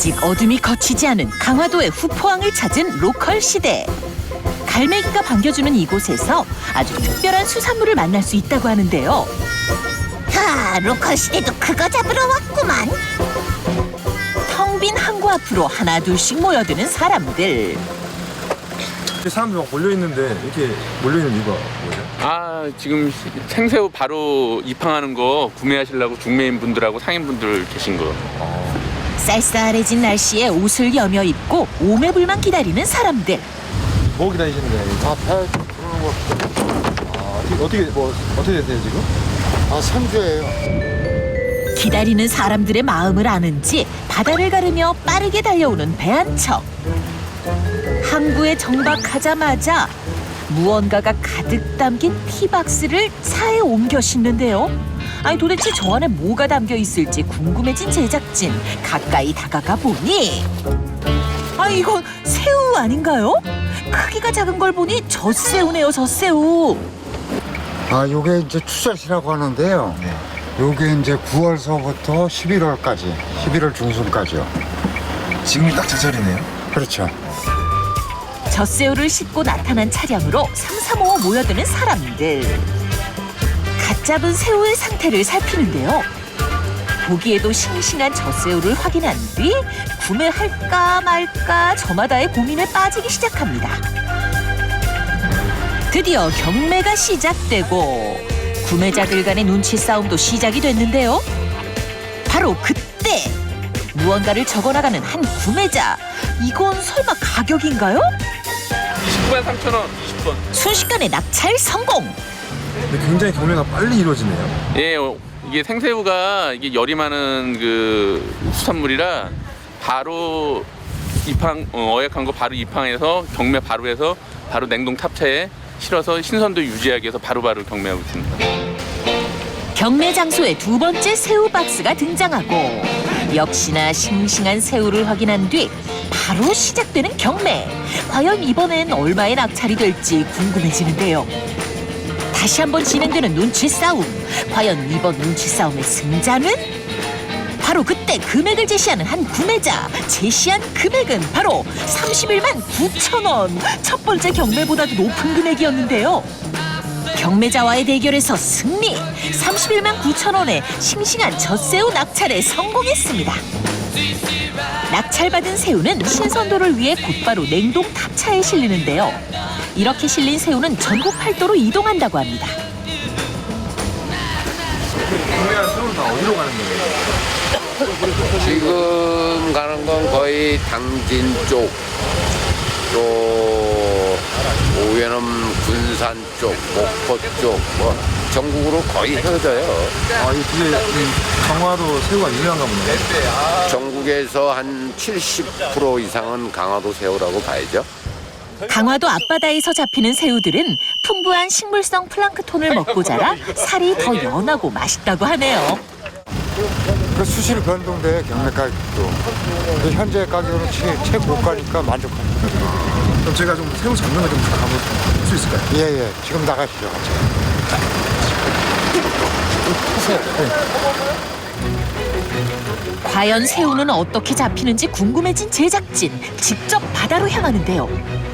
아직 어둠이 거치지 않은 강화도의 후포항을 찾은 로컬 시대. 갈매기가 반겨주는 이곳에서 아주 특별한 수산물을 만날 수 있다고 하는데요. 하, 로컬 시대도 그거 잡으러 왔구만. 텅 빈 항구 앞으로 하나 둘씩 모여드는 사람들. 이렇게 사람들 막 몰려 있는데 이렇게 몰려 있는 이유가 뭐죠? 아 지금 생새우 바로 입항하는 거 구매하시려고 중매인 분들하고 상인 분들 계신 거. 쌀쌀해진 날씨에 옷을 여며 입고 오매불만 기다리는 사람들. 뭐 기다리시는 거예요? 아, 배 거. 아, 어떻게, 어떻게 뭐 어떻게 되세요 지금? 아, 선주예요. 기다리는 사람들의 마음을 아는지 바다를 가르며 빠르게 달려오는 배 한 척. 항구에 정박하자마자 무언가가 가득 담긴 티박스를 차에 옮겨 싣는데요. 아니 도대체 저 안에 뭐가 담겨 있을지 궁금해진 제작진 가까이 다가가 보니 아 이건 새우 아닌가요? 크기가 작은 걸 보니 젖새우네요 젖새우. 아, 요게 이제 추젓이라고 하는데요. 요게 이제 9월서부터 11월까지, 11월 중순까지요. 지금이 딱 제철이네요. 그렇죠. 젖새우를 싣고 나타난 차량으로 삼삼오오 모여드는 사람들. 갓 잡은 새우의 상태를 살피는데요. 보기에도 싱싱한 젖새우를 확인한 뒤 구매할까 말까 저마다의 고민에 빠지기 시작합니다. 드디어 경매가 시작되고 구매자들 간의 눈치 싸움도 시작이 됐는데요. 바로 그때 무언가를 적어나가는 한 구매자. 이건 설마 가격인가요? 29만 3천 원, 20번. 순식간에 낙찰 성공. 근데 굉장히 경매가 빨리 이루어지네요. 예, 어, 이게 생새우가 이게 열이 많은 그 수산물이라 바로 입항 어, 어획한 거 바로 입항해서 경매 바로 해서 바로 냉동 탑차에 실어서 신선도 유지하기 위해서 바로바로 경매하고 있습니다. 경매 장소에 두 번째 새우 박스가 등장하고 역시나 싱싱한 새우를 확인한 뒤 바로 시작되는 경매. 과연 이번엔 얼마의 낙찰이 될지 궁금해지는데요. 다시 한번 진행되는 눈치 싸움. 과연 이번 눈치 싸움의 승자는? 바로 그때 금액을 제시하는 한 구매자. 제시한 금액은 바로 31만 9천 원. 첫 번째 경매보다도 높은 금액이었는데요. 경매자와의 대결에서 승리 31만 9천 원의 싱싱한 젖새우 낙찰에 성공했습니다. 낙찰받은 새우는 신선도를 위해 곧바로 냉동 탑차에 실리는데요. 이렇게 실린 새우는 전국 팔도로 이동한다고 합니다. 경매가 새우는 다 어디로 가는 거예요? 지금 가는 건 거의 당진 쪽, 또 오해는 군산 쪽, 목포 쪽, 뭐 전국으로 거의 헤어져요. 아, 이이 강화도 새우가 유명한가 보네요. 전국에서 한 70% 이상은 강화도 새우라고 봐야죠. 강화도 앞바다에서 잡히는 새우들은 풍부한 식물성 플랑크톤을 먹고 자라 살이 더 연하고 맛있다고 하네요. 그 수시로 변동돼, 경매 가격도. 근데 현재 가격으로 최, 최고가니까 만족합니다. 그럼 제가 좀 새우 잡는 거좀 가볼 수 있을까요? 예, 예. 지금 나가시죠, 같이. 과연 새우는 어떻게 잡히는지 궁금해진 제작진 직접 바다로 향하는데요.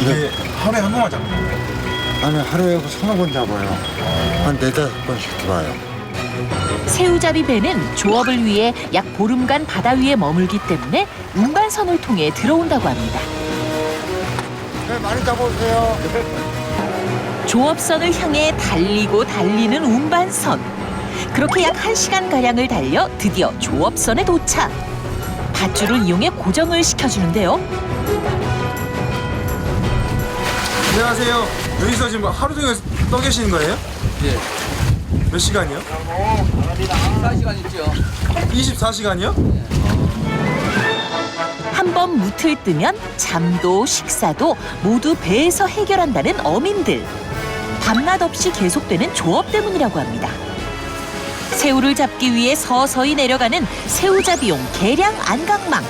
이게 하루에 한 번만 잡는 거예요? 아니, 하루에 그 서너 번 잡아요. 한 네다섯 번씩 들어와요. 새우잡이 배는 조업을 위해 약 보름간 바다 위에 머물기 때문에 운반선을 통해 들어온다고 합니다. 네, 많이 잡아오세요. 조업선을 향해 달리고 달리는 운반선. 그렇게 약 1시간 가량을 달려 드디어 조업선에 도착. 밧줄을 이용해 고정을 시켜주는데요. 안녕하세요. 여기서 지금 하루 종일 떠 계시는 거예요? 예. 몇 시간이요? 4시간 있죠. 24시간이요? 한 번 무틀 뜨면 잠도 식사도 모두 배에서 해결한다는 어민들. 밤낮 없이 계속되는 조업 때문이라고 합니다. 새우를 잡기 위해 서서히 내려가는 새우잡이용 계량 안강망.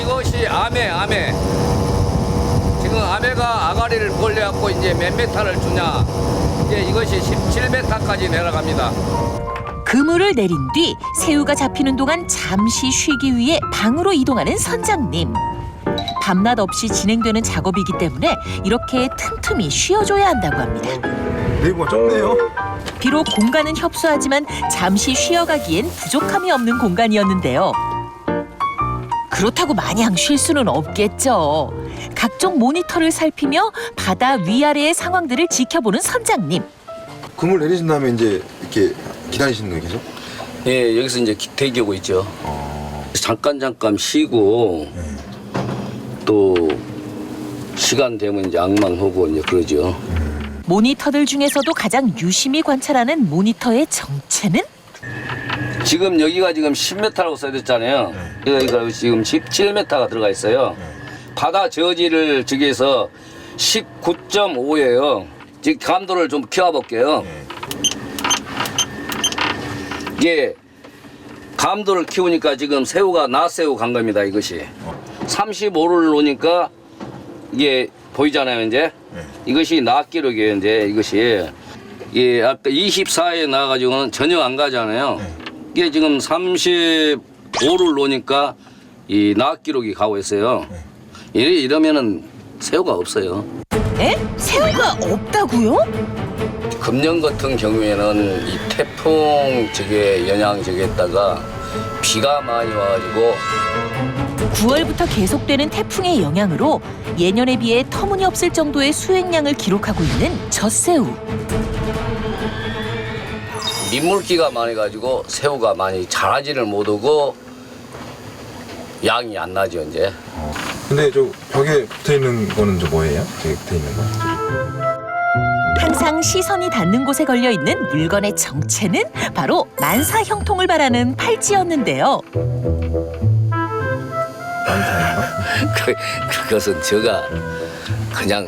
이것이 아메, 아메. 아메가 아가리를 벌려갖고 이제 몇 메타를 주냐. 이제 이것이 17메타까지 내려갑니다. 그물을 내린 뒤 새우가 잡히는 동안 잠시 쉬기 위해 방으로 이동하는 선장님. 밤낮 없이 진행되는 작업이기 때문에 이렇게 틈틈이 쉬어줘야 한다고 합니다. 내부가 좁네요. 비록 공간은 협소하지만 잠시 쉬어가기엔 부족함이 없는 공간이었는데요. 그렇다고 마냥 쉴 수는 없겠죠. 각종 모니터를 살피며 바다 위아래의 상황들을 지켜보는 선장님. 그물 내리신 다음에 이제 이렇게 기다리시는 거예요, 계속? 예, 여기서 이제 기- 대기하고 있죠. 잠깐 잠깐 쉬고 또 시간 되면 이제 악망하고 이제 그러죠. 모니터들 중에서도 가장 유심히 관찰하는 모니터의 정체는 지금 여기가 지금 10m라고 써졌잖아요. 여기가 지금 17m가 들어가 있어요. 바다 저지를 저기에서 19.5예요. 지금 감도를 좀 키워볼게요. 이게 감도를 키우니까 지금 새우가 낮새우 간 겁니다. 이것이 35를 놓으니까 이게 보이잖아요. 이제 이것이 낮 기록이에요. 이제 이것이 예, 아까 24에 나와가지고는 전혀 안 가잖아요. 이게 지금 35를 놓으니까 이낮 기록이 가고 있어요. 이래 이러면은 새우가 없어요. 에? 새우가 없다고요? 금년 같은 경우에는 이 태풍 저게 영향 저기에다가 비가 많이 와가지고 9월부터 계속되는 태풍의 영향으로 예년에 비해 터무니없을 정도의 수액량을 기록하고 있는 젖새우. 민물기가 많이 가지고 새우가 많이 자라지를 못하고 양이 안 나죠 이제. 근데 저 벽에 붙어 있는 거는 저 뭐예요? 저기 붙어 있는 거? 항상 시선이 닿는 곳에 걸려 있는 물건의 정체는 바로 만사 형통을 바라는 팔찌였는데요. 그, 그것은 제가 그냥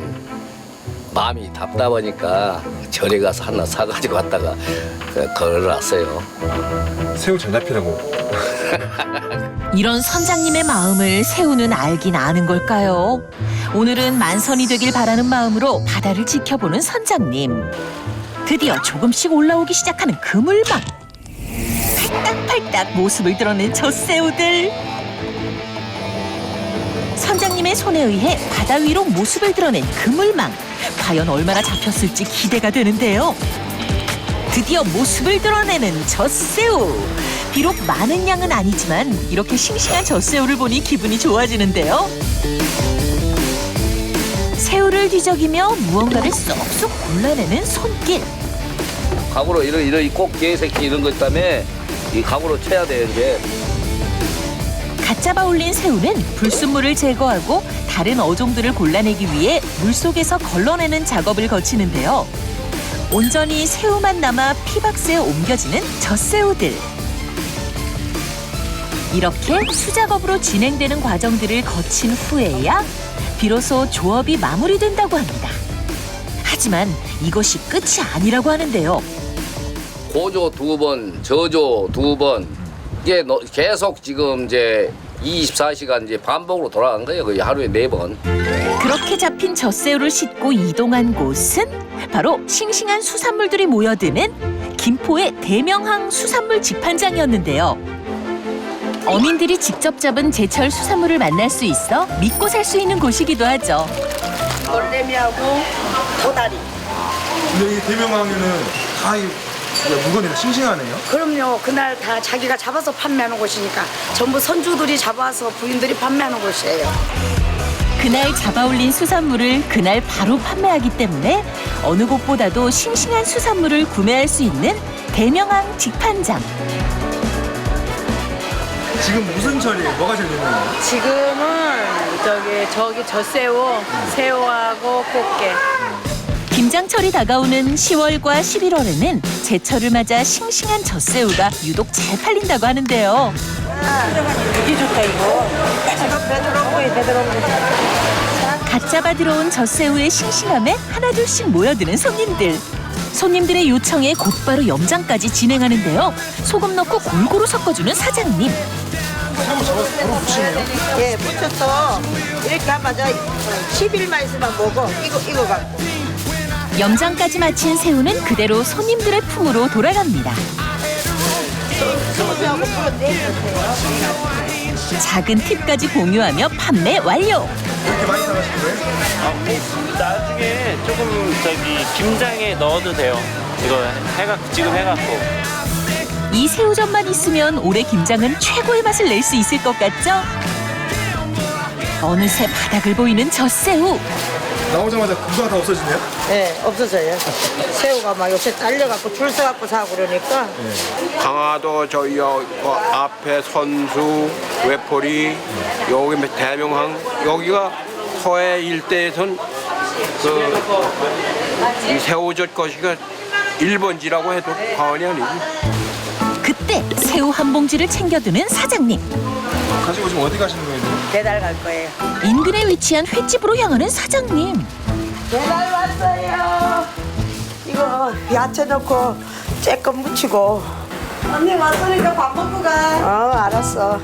마음이 답답하니까 절에 가서 하나 사가지고 왔다가 그 걸어놨어요. 새우 잘 잡히라고. 이런 선장님의 마음을 새우는 알긴 아는 걸까요? 오늘은 만선이 되길 바라는 마음으로 바다를 지켜보는 선장님. 드디어 조금씩 올라오기 시작하는 그물망. 팔딱팔딱 모습을 드러낸 젖새우들. 선장님의 손에 의해 바다 위로 모습을 드러낸 그물망. 과연 얼마나 잡혔을지 기대가 되는데요. 드디어 모습을 드러내는 젖새우. 비록 많은 양은 아니지만 이렇게 싱싱한 젖새우를 보니 기분이 좋아지는데요. 새우를 뒤적이며 무언가를 쏙쏙 골라내는 손길. 각으로 이런 이런 꼭 개새끼 이런 것 때문에 이 각으로 쳐야 이제. 갓 잡아 올린 새우는 불순물을 제거하고 다른 어종들을 골라내기 위해 물속에서 걸러내는 작업을 거치는데요. 온전히 새우만 남아 피박스에 옮겨지는 젖새우들. 이렇게 수작업으로 진행되는 과정들을 거친 후에야 비로소 조업이 마무리된다고 합니다. 하지만 이것이 끝이 아니라고 하는데요. 고조 두 번, 저조 두 번. 이게 너- 계속 지금 이제 24시간 이제 반복으로 돌아간 거예요. 거의 하루에 네 번. 그렇게 잡힌 젖새우를 싣고 이동한 곳은 바로 싱싱한 수산물들이 모여드는 김포의 대명항 수산물 직판장이었는데요. 어민들이 직접 잡은 제철 수산물을 만날 수 있어 믿고 살 수 있는 곳이기도 하죠. 놀래미하고 도다리. 근데 이 대명항에는 다 이, 물건이 다 싱싱하네요. 그럼요. 그날 다 자기가 잡아서 판매하는 곳이니까 전부 선주들이 잡아서 부인들이 판매하는 곳이에요. 그날 잡아올린 수산물을 그날 바로 판매하기 때문에 어느 곳보다도 싱싱한 수산물을 구매할 수 있는 대명항 직판장. 지금 무슨 철이에요? 뭐가 제일 유명해요? 지금은 저기 저기 젖새우, 새우하고 꽃게. 김장철이 다가오는 10월과 11월에는 제철을 맞아 싱싱한 젖새우가 유독 잘 팔린다고 하는데요. 되게 좋다 이거. 갓 잡아 들어온 젖새우의 싱싱함에 하나둘씩 모여드는 손님들. 손님들의 요청에 곧바로 염장까지 진행하는데요. 소금 넣고 골고루 섞어주는 사장님. 예, 붙여서 이렇게 하마자 10일만 있으면 먹어. 이거 이거 갖고. 염장까지 마친 새우는 그대로 손님들의 품으로 돌아갑니다. 작은 팁까지 공유하며 판매 완료. 이렇게 많이 사가시는 거예요? 나중에 조금 저기 김장에 넣어도 돼요. 이거 해가 지금 해갖고. 이 새우젓만 있으면 올해 김장은 최고의 맛을 낼 수 있을 것 같죠? 어느새 바닥을 보이는 젖새우. 나오자마자 금방 다 없어지네요? 네, 없어져요. 새우가 막 요새 딸려갖고 줄 서갖고 사고 그러니까 강화도 저 여, 그 앞에 선수 외포리 여기 대명항 여기가 서해 일대에선 그이 새우젓 것이가 1번지라고 해도 과언이 아니지. 그때 새우 한 봉지를 챙겨드는 사장님. 가지고 지금 어디 가시는 거예요? 배달 갈 거예요. 인근에 위치한 횟집으로 향하는 사장님. 배달 왔어요. 이거 야채 넣고 쬐끔 무치고. 언니 왔으니까 밥 먹고 가. 어, 알았어.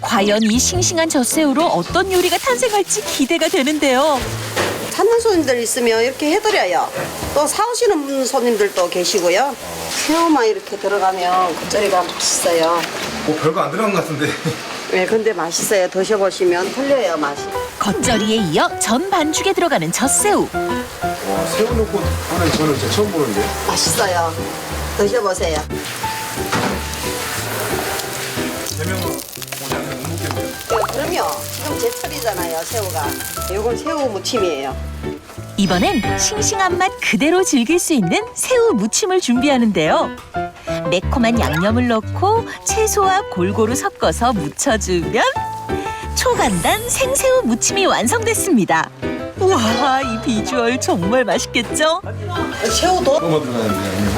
과연 이 싱싱한 젖새우로 어떤 요리가 탄생할지 기대가 되는데요. 찾는 손님들 있으면 이렇게 해드려요. 또 사오시는 손님들도 계시고요. 새우만 이렇게 들어가면 겉절이가 맛있어요. 뭐 별거 안 들어간 것 같은데. 네, 근데 맛있어요. 드셔보시면 틀려요, 맛이. 겉절이에 이어 전 반죽에 들어가는 젖새우. 와, 새우 넣고 하는 저는 진짜 처음 보는데. 맛있어요. 드셔보세요. 대명은 오늘 못 먹겠네요. 네, 그럼요. 지금 제철이잖아요, 새우가. 이건 새우 무침이에요. 이번엔 싱싱한 맛 그대로 즐길 수 있는 새우 무침을 준비하는데요. 매콤한 양념을 넣고 채소와 골고루 섞어서 무쳐주면 초간단 생새우 무침이 완성됐습니다. 우와, 이 비주얼 정말 맛있겠죠? 새우도?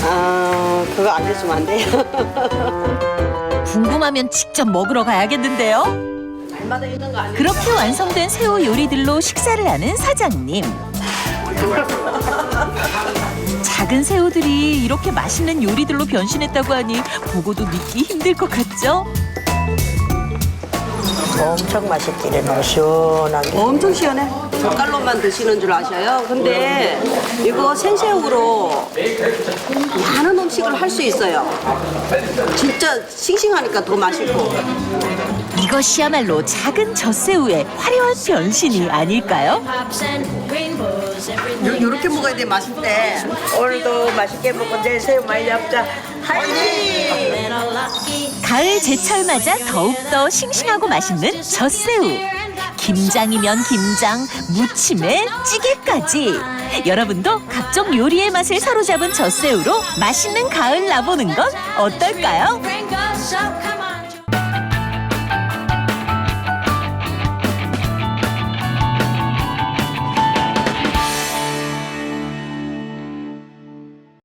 아, 그거 알려주면 안 돼요. 궁금하면 직접 먹으러 가야겠는데요. 날마다 있는 거 아니에요? 그렇게 완성된 새우 요리들로 식사를 하는 사장님. 작은 새우들이 이렇게 맛있는 요리들로 변신했다고 하니 보고도 믿기 힘들 것 같죠? 엄청 맛있기는 시원하게. 엄청 시원해. 젓갈로만 드시는 줄 아셔요. 근데 이거 생새우로 많은 음식을 할 수 있어요. 진짜 싱싱하니까 더 맛있고. 이것이야말로 작은 젖새우의 화려한 변신이 아닐까요? 요, 요렇게 먹어야 돼, 맛있 때. 오늘도 맛있게 먹고 내일 새우 많이 잡자. 화이팅! 가을 제철 맞아 더욱더 싱싱하고 맛있는 젖새우. 김장이면 김장, 무침에 찌개까지. 여러분도 각종 요리의 맛을 사로잡은 젖새우로 맛있는 가을 나보는 건 어떨까요?